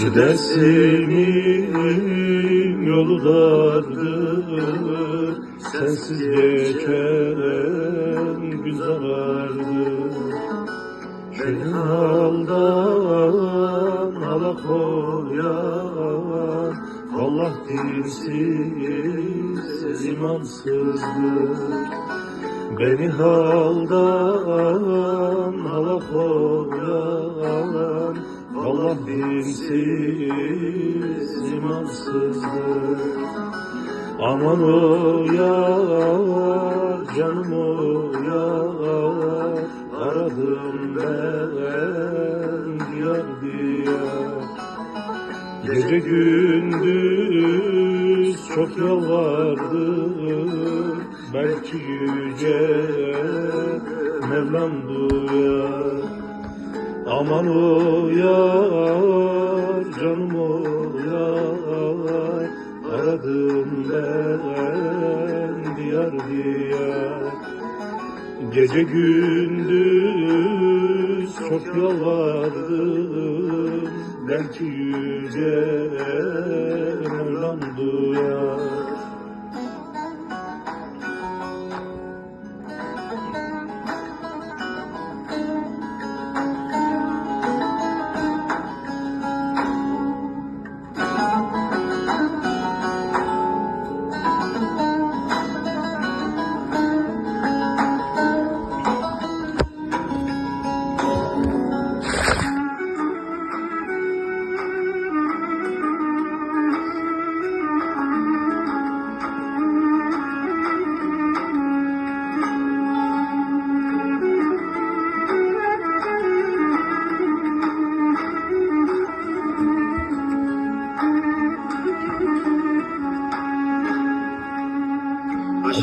Gidersinin yolu dardır Sensiz geçen gün zarardır Senin haldan hala koyan Allah dinsiz imansızdır. Beni haldan hala koyan Allah dinsiz imansızdır Aman o yar, canım o yar Aradım ben diyar diyar Gece gündüz çok yalvardım Belki yüce Mevlam duyar Aman o yar, canım o yar. Aradım ben diyar diyar. Gece gündüz çok yalvardım. Belki yüce Mevlam duyar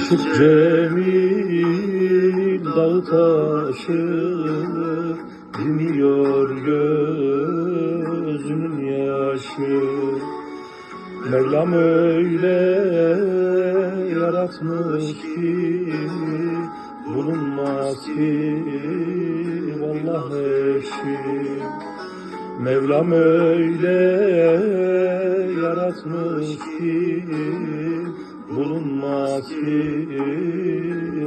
Cemil dağı taşı Dinliyor gözümün yaşı. Mevlam öyle yaratmış ki Bulunmaz ki vallahi eşi. Mevlam öyle yaratmış ki bulunmaz ki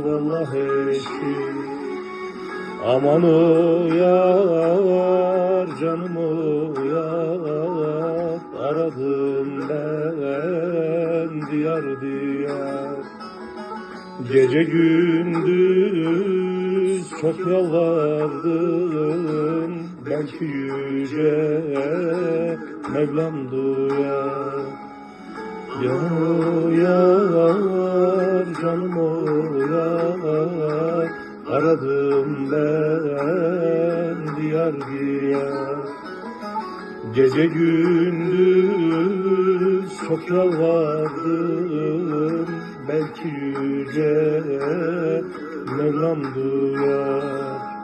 vallahi eşi Aman o yar canım o yar. Aradım ben diyar diyar. Gece gündüz çok yalvardım. Belki yüce Mevlam duyar Yar yar canım o yar Aradım ben diyar diyar. Gece gündüz çok yalvardım Belki yüce Mevlam duyar